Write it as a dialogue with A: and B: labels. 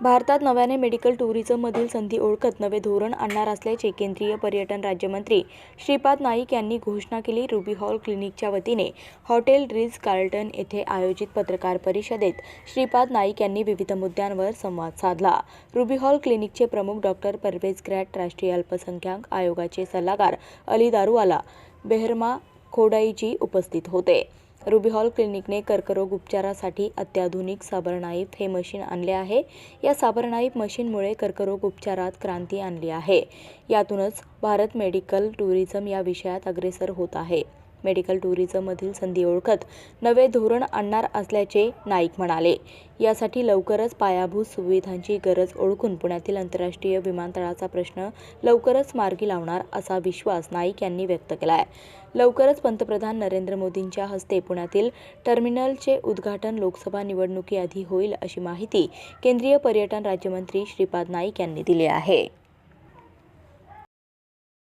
A: भारतात नव्याने मेडिकल टुरिझममधील संधी ओळखत नवे धोरण आणणार असल्याचे केंद्रीय पर्यटन राज्यमंत्री श्रीपाद नाईक यांनी घोषणा केली. रुबी हॉल क्लिनिकच्या वतीने हॉटेल रिज कार्लटन येथे आयोजित पत्रकार परिषदेत श्रीपाद नाईक यांनी विविध मुद्द्यांवर संवाद साधला. रुबी हॉल क्लिनिकचे प्रमुख डॉक्टर परवेज ग्रॅट राष्ट्रीय अल्पसंख्याक आयोगाचे सल्लागार अली दारुवाला बेहरमा खोडाईजी उपस्थित होते. रुबी हॉल क्लिनिकने कर्करोग उपचारासाठी अत्याधुनिक साबरनाईफ हे मशीन आणले आहे. या साबरनाईफ मशीनमुळे कर्करोग उपचारात क्रांती आणली आहे. यातूनच भारत मेडिकल टुरिझम या विषयात अग्रेसर होत आहे. मेडिकल टुरिझममधील संधी ओळखत नवे धोरण आणणार असल्याचे नाईक म्हणाले. यासाठी लवकरच पायाभूत सुविधांची गरज ओळखून पुण्यातील आंतरराष्ट्रीय विमानतळाचा प्रश्न लवकरच मार्गी लावणार असा विश्वास नाईक यांनी व्यक्त केला आहे लवकरच पंतप्रधान नरेंद्र मोदींच्या हस्ते पुण्यातील टर्मिनलचे उद्घाटन लोकसभा निवडणुकीआधी होईल अशी माहिती केंद्रीय पर्यटन राज्यमंत्री श्रीपाद नाईक यांनी दिली आहे.